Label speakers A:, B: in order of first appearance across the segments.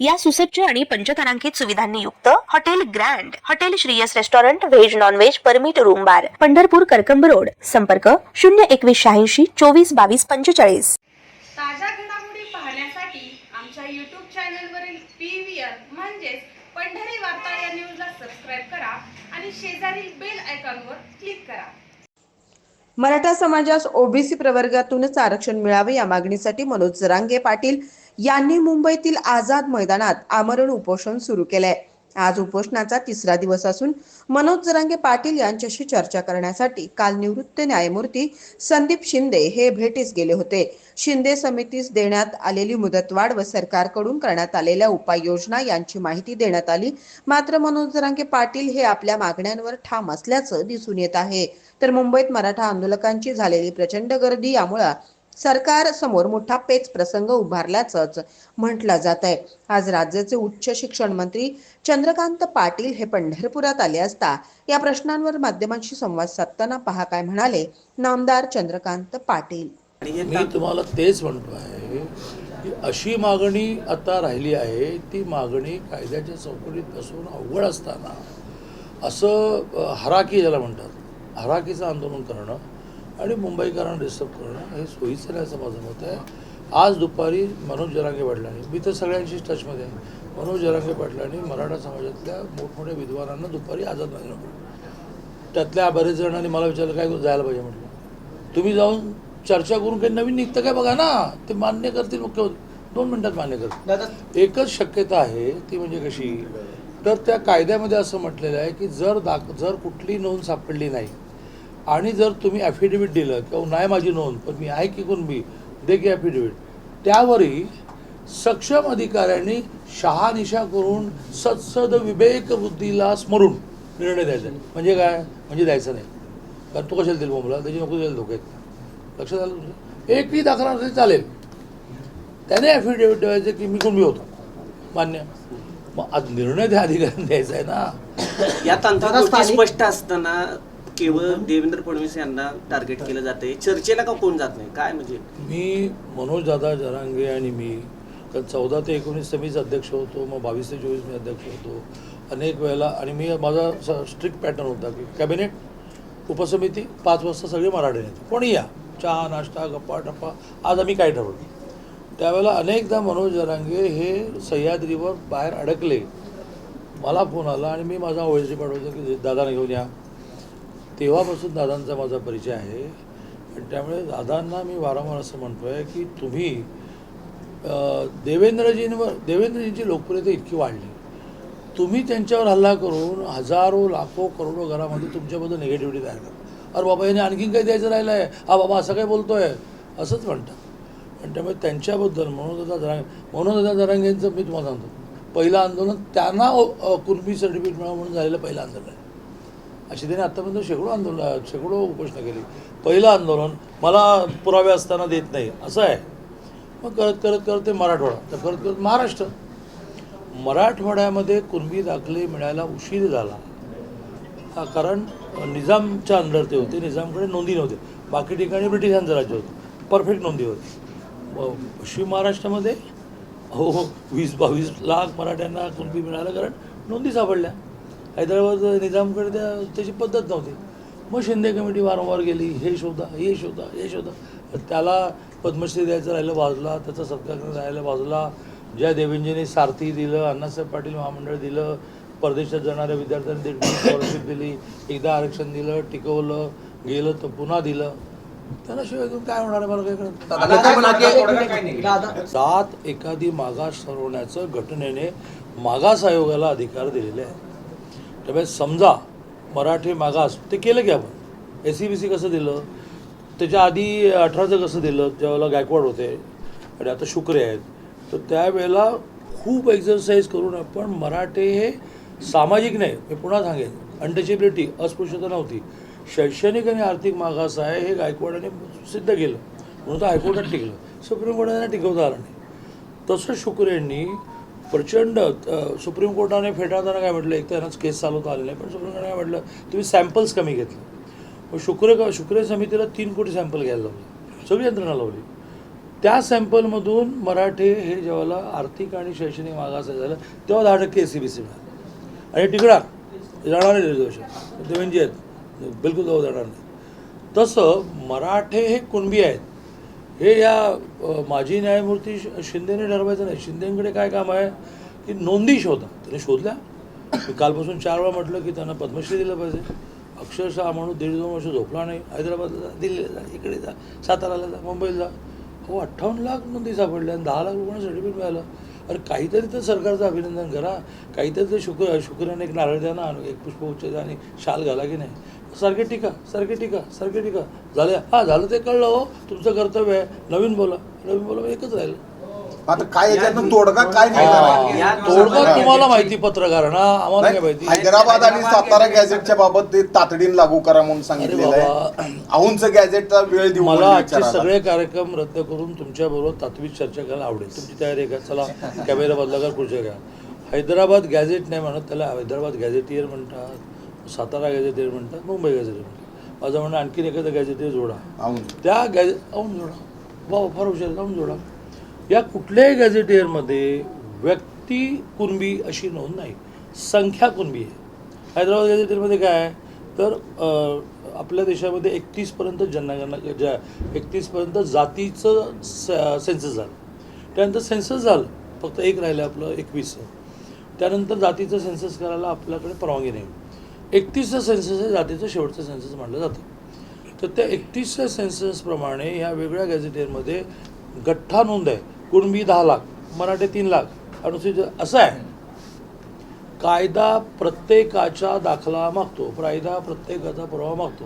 A: या सुसज्ज आणि पंचतारांकित सुविधांनी युक्त hotel grand hotel Shriyas restaurant veg non veg permit room bar Pandharpur Karkamb road. संपर्क शून्य एकवीस शहाऐंशी चोवीस बावीस पंचेचाळीस.
B: ताज्या घडामोडी पाहण्यासाठी आमच्या यूट्यूब चॅनलवरील पी व्ही आर म्हणजेच पंढरी वार्ता या न्यूजला सबस्क्राईब करा आणि शेजारील बेल आयकॉनवर क्लिक करा.
C: मराठा समाजास ओबीसी प्रवर्गातूनच आरक्षण मिळावे या मागणीसाठी मनोज जरांगे पाटील यांनी मुंबईतील आझाद मैदानात आमरण उपोषण सुरू केलंय. आज उपोषणाचा तिसरा दिवस असून मनोज जरांगे पाटील यांच्याशी चर्चा करण्यासाठी काल निवृत्त न्यायमूर्ती संदीप शिंदे हे भेटीस गेले होते. शिंदे समितीस देण्यात आलेली मुदतवाढ व सरकारकडून करण्यात आलेल्या उपाययोजना यांची माहिती देण्यात आली. मात्र मनोज जरांगे पाटील हे आपल्या मागण्यांवर ठाम असल्याचं दिसून येत आहे. तर मुंबईत मराठा आंदोलकांची झालेली प्रचंड गर्दी यामुळे सरकार समोर मोठा पेच प्रसंग उभारल्याचंच म्हटलं जात आहे आज राज्याचे उच्च शिक्षण मंत्री चंद्रकांत पाटील हे पंढरपुरात आले असता या प्रश्नांवर माध्यमांशी संवाद साधताना पहा काय म्हणाले नामदार चंद्रकांत पाटील.
D: मी तुम्हाला तेच म्हणतो आहे की अशी मागणी आता राहिली आहे ती मागणी कायद्याच्या चौकटीत बसून अवघड असताना असं हराकी ज्याला म्हणतात हराकीचं आंदोलन करणं आणि मुंबईकरांना डिस्टर्ब करणं हे सोयीचं नाही असं माझं मत आहे. आज दुपारी मनोज जरांगे पाटलांनी मी तर सगळ्यांशीच टचमध्ये आहे. मनोज जरांगे पाटलांनी मराठा समाजातल्या मोठमोठ्या विद्वानांना दुपारी आझाद मैदानावर त्यातल्या बरेच जणांनी मला विचारलं काय जायला पाहिजे? म्हटलं तुम्ही जाऊन चर्चा करून काही नवीन निघतं काय? बघा ना ते मान्य करतील मुख्यमंत्री. दोन मिनिटात मान्य करतील. एकच शक्यता आहे ती म्हणजे कशी? तर त्या कायद्यामध्ये असं म्हटलेलं आहे की जर दाख जर कुठली नोंद सापडली नाही आणि जर तुम्ही ॲफिडेव्हिट दिलं किंवा नाही माझी नोंद पण मी आहे की कोण मी दे की ॲफिडेव्हिट त्यावरही सक्षम अधिकाऱ्यांनी शहानिशा करून सत्सद विवेक बुद्धीला स्मरून निर्णय द्यायचा. म्हणजे काय? म्हणजे द्यायचं नाही. कारण तो कशाला देईल बोंबला? त्याची नको द्यायला धोके आहेत लक्षात आलं तुमचं? एकही दाखला नसेल चालेल. त्याने ॲफिडेव्हिट ठेवायचं की मी कुणबी होतो? मान्य. मग आज निर्णय त्या अधिकाऱ्यांनी द्यायचा आहे ना.
E: या गोष्टी स्पष्ट असताना केवळ देवेंद्र फडणवीस यांना टार्गेट केलं जाते चर्चेला का कोण जात नाही? काय म्हणजे?
D: मी मनोज दादा जरांगे आणि मी कारण चौदा ते एकोणीस मीच अध्यक्ष होतो मग बावीस ते चोवीस मी अध्यक्ष होतो. अनेक वेळेला आणि मी माझा स्ट्रिक्ट पॅटर्न होता की कॅबिनेट उपसमिती पाच वाजता सगळे मराठी नेते. कोणी या? चहा नाश्ता गप्पा टप्पा. आज आम्ही काय ठरवलं? त्यावेळेला अनेकदा मनोज जरांगे हे सह्याद्रीवर बाहेर अडकले. मला फोन आला आणि मी माझा ओळखी पाठवतो की दादाला घेऊन या. तेव्हापासून दादांचा माझा परिचय आहे. आणि त्यामुळे दादांना मी वारंवार असं म्हणतो आहे की तुम्ही देवेंद्रजींवर देवेंद्रजींची लोकप्रियता इतकी वाढली. तुम्ही त्यांच्यावर हल्ला करून हजारो लाखो करोडो घरामध्ये तुमच्याबद्दल निगेटिव्हिटी तयार करा. अरे बाबा याने आणखीन काही द्यायचं राहिलं आहे हा बाबा असं काय आहे असंच म्हणतात. आणि त्यामुळे त्यांच्याबद्दल मनोदादा जरांगे मनोदादा जरांगेंचं मी तुम्हाला सांगतो. पहिलं आंदोलन त्यांना कुणबी सर्टिफिकेट मिळावं म्हणून झालेलं पहिलं आंदोलन आहे. अशी त्याने आत्तापर्यंत शेकडो आंदोलन शेकडो उपोषणं केली. पहिलं आंदोलन मला पुरावे असताना देत नाही असं आहे. मग करत करत करत ते मराठवाडा तर करत करत महाराष्ट्र. मराठवाड्यामध्ये कुणबी दाखले मिळायला उशीर झाला. हा कारण निजामच्या अंडर ते होते निजामकडे नोंदी नव्हते. बाकी ठिकाणी ब्रिटिशांचं राज्य होतं. परफेक्ट नोंदी होती. पश्चिम महाराष्ट्रामध्ये हो हो वीस बावीस लाख मराठ्यांना कुणबी मिळालं कारण नोंदी सापडल्या. हैदराबाद निजामकडे त्या त्याची पद्धत नव्हती. मग शिंदे कमिटी वारंवार गेली हे शोधा हे शोधा हे शोधा. त्याला पद्मश्री द्यायचं राहिलं बाजूला त्याचा सत्कार करायचं राहिलं बाजूला. ज्या देवेंजीने सारथी दिलं अण्णासाहेब पाटील महामंडळ दिलं. परदेशात जाणाऱ्या विद्यार्थ्यांना दीड स्कॉलरशिप दिली. एकदा आरक्षण दिलं टिकवलं गेलं तर पुन्हा दिलं. त्याला शिवाय काय होणार आहे मला काय कळत सात एखादी मागास ठरवण्याचं घटनेने मागास आयोगाला अधिकार दिलेले आहे त्यामुळे समजा मराठी मागास ते केलं की आपण. एस सी बी सी कसं दिलं? त्याच्या आधी अठराचं कसं दिलं? ज्यावेळेला गायकवाड होते. आणि आता शुक्रे आहेत. तर त्यावेळेला खूप एक्झरसाईज करून आपण मराठे हे सामाजिक नाही मी पुन्हा सांगेन. अनटचेबिलिटी अस्पृश्यता नव्हती. शैक्षणिक आणि आर्थिक मागास आहे हे गायकवाडाने सिद्ध केलं. म्हणून तर हायकोर्टात टिकलं. सुप्रीम कोर्टाने टिकवता आलं नाही. तसं शुक्र यांनी प्रचंड सुप्रीम कोर्टाने फेटाळताना काय म्हटलं एक त्यांनाच केस चालवता आले नाही पण सुप्रीम कोर्टाने काय म्हटलं तुम्ही सॅम्पल्स कमी घेतले. मग शुक्र शुक्र समितीला तीन कोटी सॅम्पल घ्यायला लावले सगळी यंत्रणा लावली. त्या सॅम्पलमधून मराठे हे जेव्हा आर्थिक आणि शैक्षणिक मागास झालं तेव्हा दहा टक्के एस सी बी सी मिळाले. आणि टिकणार जाणार नाही दिवशी. देवेंजी म्हणजे, आहेत बिलकुल जाऊ जाणार नाही. तसं मराठे हे कुणबी आहेत? हे या माजी न्यायमूर्ती शिंदेने ठरवायचं नाही. शिंदेकडे काय काम आहे? की नोंदी शोधा त्याने शोधल्या. मी कालपासून चार वेळा म्हटलं की त्यांना पद्मश्री दिलं पाहिजे. अक्षरशः माणूस दीड दोन वर्ष झोपला नाही. हैदराबादला जा दिल्लीला जा इकडे जा साताराला जा मुंबईला जा. हो अठ्ठावन्न लाख नोंदी सापडल्या आणि दहा लाख रुपयांना सर्टिफिकेट मिळालं. अरे काहीतरी तर सरकारचं अभिनंदन करा. काहीतरी तर शुक्र शुक्राने एक नारळ द्या ना एक पुष्पगुच्छ द्या आणि शाल घाला की नाही. सारखे टीका सारखे टीका सारखे टीका. झाले. हा झालं ते कळलं हो. तुमचं कर्तव्य आहे. नवीन बोला. नवीन बोला एकच राहिलं.
F: आता काय याच्यातनं तोडगा काय निघणार
D: तोडगा तुम्हाला माहिती पत्रकारांना आम्हाला काय माहिती.
F: हैदराबाद आणि सातारा गॅझेटच्या बाबत ते तातडीने लागू करा म्हणून सांगितलेलं
D: अरे
F: आहे गॅझेटचा वेळ देऊ
D: मला
F: म्हणून
D: आजचे
F: विचारायला.
D: सगळे कार्यक्रम रद्द करून तुमच्या बरोबर तात्विक चर्चा करायला आवडेल. तुमची तयारी आहे का? चला कॅमेरा बदला का? खुर्च्या घ्या. हैदराबाद गॅझेट नाही म्हणत त्याला हैदराबाद गॅझेटियर म्हणतात. सातारा गॅझेटियर म्हणतात मुंबई गॅझेटियर म्हणतात. माझं म्हणणं आणखीन एखादं गॅझेटियर जोडा. त्या गॅझे औन जोडा. वा फार हुशार जाऊन जोडा. या कुठल्याही गॅझेटियरमध्ये व्यक्ती कुणबी अशी नोंद नाही. संख्या कुणबी आहे? हैदराबाद गॅझेटियरमध्ये काय आहे? तर आपल्या देशामध्ये एकतीसपर्यंत जनगणना ज्या एकतीसपर्यंत जातीचं सेन्सस झालं. त्यानंतर सेन्सस झालं. फक्त एक राहिलं आपलं एकवीसचं त्यानंतर जातीचं सेन्सस करायला आपल्याकडे परवानगी नाही. एकतीसचं सेन्सस हे जातीचं शेवटचं सेन्सस मानलं जातं. तर त्या एकतीसच्या सेन्ससप्रमाणे ह्या वेगळ्या गॅझेटेरमध्ये गठ्ठा नोंद आहे. कुणबी दहा लाख मराठे तीन लाख अनुसूचित असं आहे. कायदा प्रत्येकाचा दाखला मागतो कायदा प्रत्येकाचा पुरावा मागतो.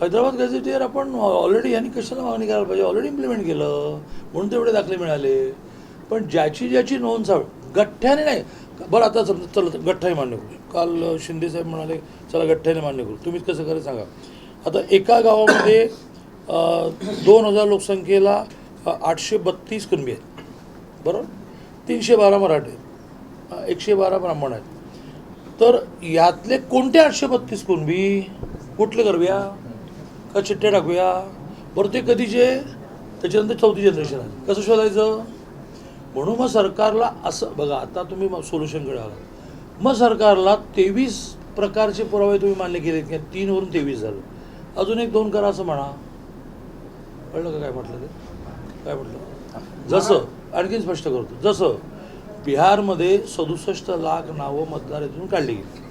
D: हैदराबाद गॅझेटियर आपण ऑलरेडी यांनी कशाला मागणी करायला पाहिजे? ऑलरेडी इम्प्लिमेंट केलं. म्हणून तेवढे दाखले मिळाले. पण ज्याची ज्याची नोंद साव गठ्ठ्याने नाही बरं आता समजा चला गठ्ठाही मान्य करू. काल शिंदेसाहेब शिंदे साहेब म्हणाले चला गठ्ठाईने मान्य करू. तुम्हीच कसं करायचं सांगा. आता एका गावामध्ये दोन हजार लोकसंख्येला आठशे बत्तीस कुणबी आहेत. बरोबर? तीनशे बारा मराठे आहेत. एकशे बारा ब्राह्मण आहेत. तर यातले कोणते आठशे बत्तीस कुणबी कुठले करूया? का चिठ्ठ्या टाकूया? बरं ते कधीचे त्याच्यानंतर चौथी जनरेशन आहे. कसं शोधायचं? म्हणून मग सरकारला असं बघा आता तुम्ही मग सोल्युशनकडे आलात. मग सरकारला तेवीस प्रकारचे पुरावे तुम्ही मान्य केलेत की तीनवरून तेवीस झालं. अजून एक दोन करा असं म्हणा. कळलं का काय म्हटलं ते? काय म्हटलं? जसं आणखीन स्पष्ट करतो. जसं बिहारमध्ये सदुसष्ट लाख नावं मतदार यातून काढली गेली.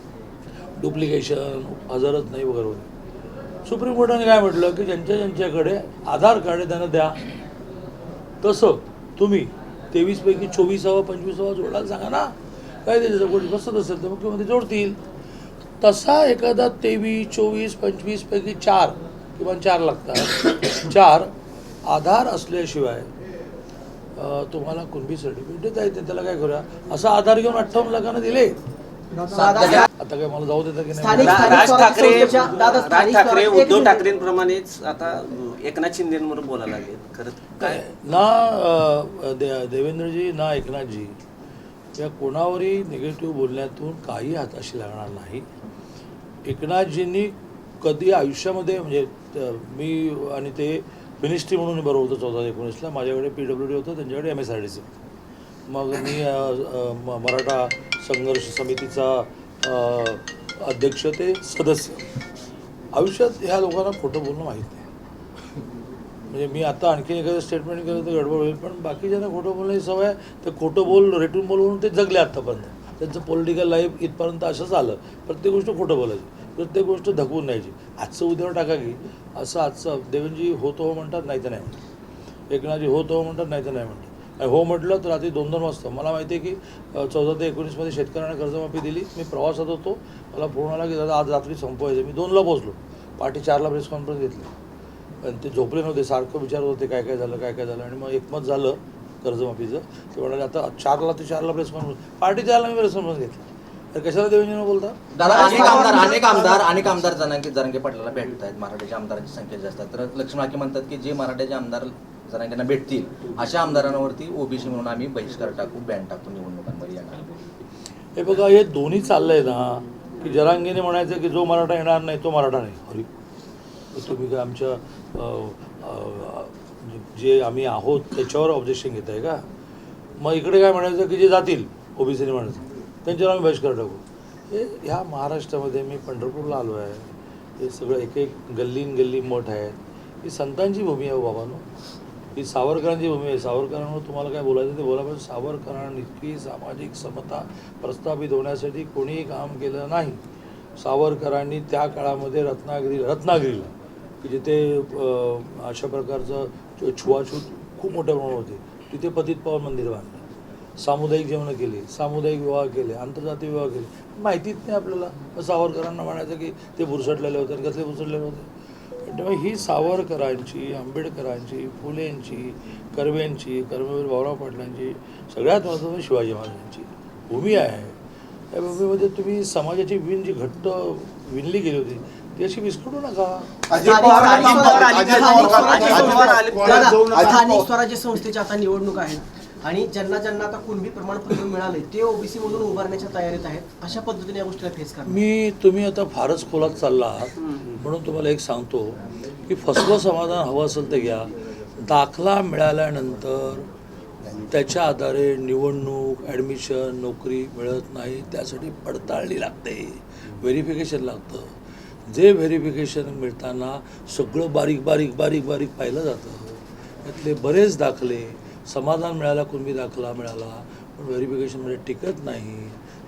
D: डुप्लिकेशन हजरच नाही वगैरे वगैरे सुप्रीम कोर्टाने काय म्हटलं? की ज्यांच्या ज्यांच्याकडे आधार कार्ड आहे त्यांना द्या. तसं तुम्ही तेवीसपैकी चोवीसावा पंचवीसावा जोडला सांगा ना. काय त्याच्या कोणी बसत असेल तर मुख्यमंत्री जोडतील. तसा एखादा तेवीस चोवीस पंचवीसपैकी चार किंवा चार लागतात. चार आधार असल्याशिवाय तुम्हाला कुणबी सर्टिफिकेट देता येते त्याला काय करूया? असा आधार घेऊन अठ्ठावन्न लाखांना दिले आता काय मला जाऊ देता की नाही?
G: स्थानिक-
E: रा- राज
G: स्वराज्य
E: ठाकरे
G: संस्थेच्या दादा
E: राज
G: स्थानिक
E: ठाकरे
G: स्वराज्य-
E: उद्धव. ठाकरेंप्रमाणेच आता एकनाथ शिंदेवर बोलायला लागले. खरं काय?
D: ना अ, दे देवेंद्रजी ना एकनाथजी या कोणावरही निगेटिव्ह बोलण्यातून काही हाताशी लागणार नाही. एकनाथजींनी कधी आयुष्यामध्ये म्हणजे त- मी आणि ते मिनिस्ट्री म्हणून मी बरोबर होतो चौदा एकोणीसला. माझ्याकडे पी डब्ल्यू डी होतं त्यांच्याकडे M S R D C मग मी अ, अ, म- मराठा संघर्ष समितीचा अध्यक्ष ते सदस्य. आयुष्यात ह्या लोकांना खोटं बोलणं माहीत नाही. म्हणजे मी आता आणखी एखादं स्टेटमेंट केलं तर गडबड होईल पण बाकीच्यांना खोटं बोलण्याची सवय आहे. ते खोटं बोल रेटून बोलवून ते जगले आत्तापर्यंत त्यांचं पॉलिटिकल लाईफ इथपर्यंत असंच आलं प्रत्येक गोष्ट खोटं बोलायची. प्रत्येक गोष्ट धकवून न्यायची. आजचं उद्यावर टाका की असं आजचं देवेंजी होतो हो म्हणतात नाही तर नाही. म्हणतात एकनाथजी होतो हो म्हणतात नाही तर नाही म्हणतात. हो म्हटलं तर रात्री दोन दोन वाजता. मला माहिती आहे की चौदा ते एकोणीसमध्ये शेतकऱ्यांना कर्जमाफी दिली. मी प्रवासात होतो. मला फोन आला की दादा आज रात्री संपवायचं. मी दोनला पोहोचलो. पहाटे चारला प्रेस कॉन्फरन्स घेतली. आणि ते झोपले नव्हते. सारखं विचारत होते काय काय झालं काय काय झालं? आणि मग एकमत झालं कर्जमाफीचं. ते म्हणाले आता चारला ते चारला प्रेस कॉन्फरन्स पार्टी चारला मी प्रेस कॉन्फरन्स घेतली. तर कशाला देवेंद्र बोलता?
G: दादा अनेक आमदार अनेक आमदार अनेक आमदार जनांगे जरांगे पाटलाला भेटत आहेत मराठीच्या आमदारांची संख्या जास्त आहे. तर लक्ष्मण हाके म्हणतात की जे मराठ्याचे आमदार जरांगेंना भेटतील. अशा आमदारांवरती ओबीसी म्हणून आम्ही बहिष्कार टाकू बॅन टाकू निवडणुकांमध्ये येणार
D: हे बघा हे दोन्ही चाललंय ना की जरांगीने म्हणायचं की जो मराठा येणार नाही तो मराठा नाही. अरे तुम्ही काय आमच्या म्हणजे जे आम्ही आहोत त्याच्यावर ऑब्जेक्शन घेत आहे का? मग इकडे काय म्हणायचं की जे जातील ओबीसीने म्हणायचं त्यांच्यावर आम्ही बहिष्कार टाकू. हे ह्या महाराष्ट्रामध्ये मी पंढरपूरला आलो आहे. हे सगळं एक एक गल्लीन गल्ली मठ आहेत ही संतांची भूमी आहे हो बाबांनो. ही सावरकरांची भूमी आहे. सावरकरांवर तुम्हाला काय बोलायचं ते बोला पण सावरकरांनी इतकी सामाजिक समता प्रस्थापित होण्यासाठी कोणीही काम केलं नाही. सावरकरांनी त्या काळामध्ये रत्नागिरी रत्नागिरीला की जिथे अशा प्रकारचं छुआछूत छुवाछूत खूप मोठ्या प्रमाणात होते. तिथे पतित पावन मंदिर बांधलं. सामुदायिक जेवणं केली सामुदायिक विवाह केले आंतरजातीय विवाह केले. माहितीच नाही आपल्याला. सावरकरांना म्हणायचं की ते बुरसटलेले होते आणि कसले बुरसटलेले होते? तेव्हा ही सावरकरांची आंबेडकरांची फुलेंची कर्वेंची कर्मवीर भाऊराव पाटलांची सगळ्यात महत्त्वाची शिवाजी महाराजांची भूमी आहे. त्या भूमीमध्ये तुम्ही समाजाची विण जी घट्ट विणली गेली होती ती अशी विस्कटू नका.
E: स्वराज्य
H: स्थानिक संस्थेच्या आता निवडणूक आहेत. आणि ज्यांना ज्यांना आता कुणबी प्रमाणपत्र मिळाले ते ओबीसी मधून उभारण्याच्या तयारीत आहेत. अशा पद्धतीने या गोष्टीला फेस करणार.
D: मी तुम्ही आता फारच खोलात चालला आहात. म्हणून तुम्हाला एक सांगतो की फसवं समाधान हवं असेल तर घ्या. दाखला मिळाल्यानंतर त्याच्या आधारे निवडणूक ॲडमिशन नोकरी मिळत नाही. त्यासाठी पडताळणी लागते. व्हेरिफिकेशन लागतं. जे व्हेरिफिकेशन मिळताना सगळं बारीक बारीक बारीक बारीक पाहिलं जातं. त्यातले बरेच दाखले समाधान मिळाला कुणबी दाखला मिळाला पण व्हेरिफिकेशनमध्ये टिकत नाही.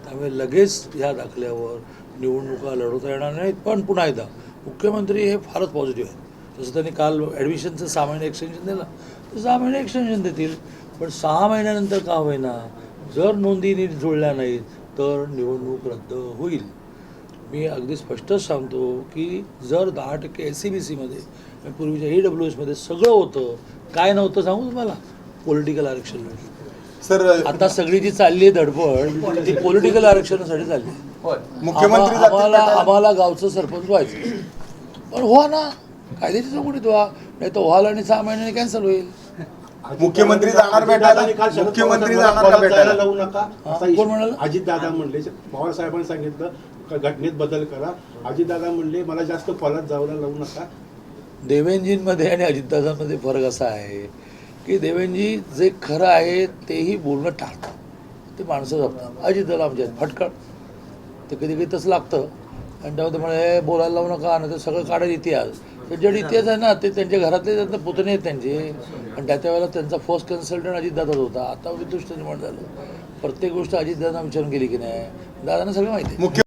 D: त्यामुळे लगेच ह्या दाखल्यावर निवडणुका लढवता येणार नाहीत पण पुन्हा एकदा मुख्यमंत्री हे फारच पॉझिटिव्ह आहेत. जसं त्यांनी काल ॲडमिशनचं सहा महिने एक्सटेन्शन दिलं तर सहा महिने एक्सटेन्शन देतील. पण सहा महिन्यानंतर का होईना जर नोंदी नीट जुळल्या नाहीत तर निवडणूक रद्द होईल. मी अगदी स्पष्टच सांगतो की जर दहा टक्के एस सी बी सीमध्ये पूर्वीच्या ई डब्ल्यू एसमध्ये सगळं होतं काय नव्हतं सांगू तुम्हाला? पॉलिटिकल आरक्षण.
F: सर
D: आता सगळी जी चालली आहे धडपड ती पॉलिटिकल आरक्षणासाठी चालली.
F: मुख्यमंत्री
D: आम्हाला. आम्हाला गावचं सरपंच व्हायचं. पण व्हा ना कायद्याची चौकटीत व्हा नाही तर व्हाल आणि सहा महिन्याने कॅन्सल होईल.
F: मुख्यमंत्री जाणार भेटायला? मुख्यमंत्री जाणार का भेटायला?
I: लावू नका.
D: हा,
I: असा
D: कोण म्हणाला?
I: अजित दादा म्हणले पवार साहेबांनी सांगितलं का घटनेत बदल करा. अजित दादा म्हणले मला जास्त फॉलात जायला लावू नका.
D: देवेंजींमध्ये आणि अजितदादांमध्ये फरक असा आहे की देवेंजी जे खरं आहे तेही बोलणं टाळतात. ते माणसं जपतात. अजितदादा आमच्या फटकट फटकळ ते कधी कधी तसं लागतं. आणि त्यामध्ये म्हणजे बोलायला लावू नका आणि ते सगळं काढत इतिहास. त्यांच्याकडे इतिहास आहे ना ते त्यांच्या घरातले त्यांचे पुतणे आहेत त्यांचे. आणि त्या त्यावेळेला त्यांचा फर्स्ट कन्सल्टंट अजितदादाच होता. आता विदुष्ट निर्माण झालं. प्रत्येक गोष्ट अजितदादा विचारून गेली की नाही? दादांना सगळं माहिती आहे.
F: मुख्य